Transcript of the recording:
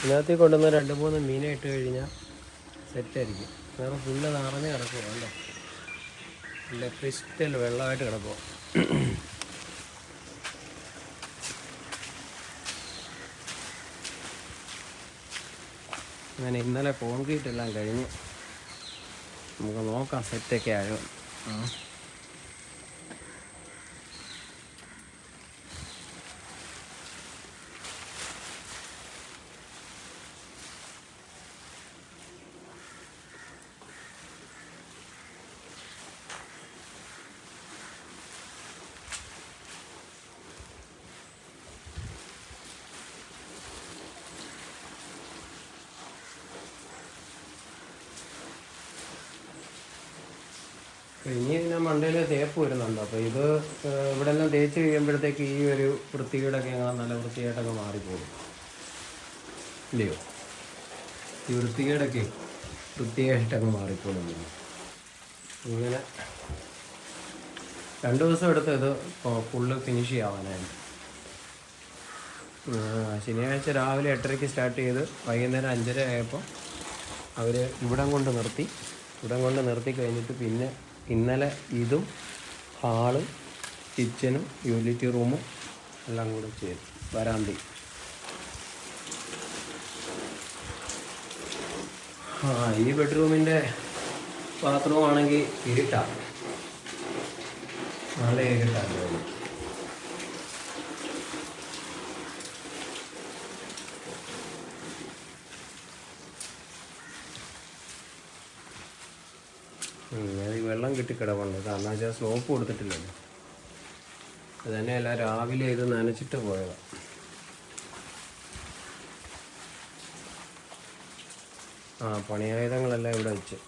ഇതിനകത്ത് കൊണ്ടുവന്ന രണ്ട് മൂന്ന് മീനെ ഇട്ട് കഴിഞ്ഞാൽ സെറ്റായിരിക്കും വേറെ ഫുള്ള് നിറഞ്ഞ് കിടക്കുക അല്ലേ നല്ല ക്രിസ്റ്റൽ വെള്ളമായിട്ട് കിടക്കുക അങ്ങനെ ഇന്നലെ കോൺക്രീറ്റ് എല്ലാം കഴിഞ്ഞ്. നമുക്ക് നോക്കാം സെറ്റൊക്കെ ആയോ. ആ. ഇനി ഞാൻ മണ്ടയിൽ തേപ്പ് വരുന്നുണ്ട്. അപ്പോൾ ഇത് ഇവിടെ എല്ലാം തേച്ച് കഴിയുമ്പോഴത്തേക്ക് ഈ ഒരു വൃത്തികേടൊക്കെ നല്ല വൃത്തിയായിട്ടൊക്കെ മാറിപ്പോകും. ഇല്ലയോ? ഈ വൃത്തികേടൊക്കെ വൃത്തിയായിട്ടൊക്കെ മാറിപ്പോകും. ഇങ്ങനെ രണ്ട് ദിവസം എടുത്ത് ഇത് ഫുള്ള് ഫിനിഷ് ചെയ്യാവാനായിട്ട് ശനിയാഴ്ച രാവിലെ എട്ടരയ്ക്ക് സ്റ്റാർട്ട് ചെയ്ത് വൈകുന്നേരം അഞ്ചര ആയപ്പോൾ അവർ ഇവിടം കൊണ്ട് നിർത്തി ഇവിടം കൊണ്ട് നിർത്തി കഴിഞ്ഞിട്ട് പിന്നെ ഇന്നലെ ഇതും ഹാൾ കിച്ചനും യൂണിറ്റി റൂമും എല്ലാം കൂടെ ചെയ്തു വരാന്തി. ആ ഈ ബെഡ്റൂമിന്റെ ബാത്റൂം ആണെങ്കിൽ ഇരുട്ടാണ് നല്ല ഇരുട്ടാണ് അത് ഈ വെള്ളം കിട്ടിക്കിടപ്പുണ്ട് കാരണം വെച്ചാൽ സോപ്പ് കൊടുത്തിട്ടില്ലല്ലോ. അത് തന്നെയല്ല രാവിലെ ഇത് നനച്ചിട്ട് പോയതാണ് ആ പണിയായുധങ്ങളെല്ലാം ഇവിടെ വെച്ച്.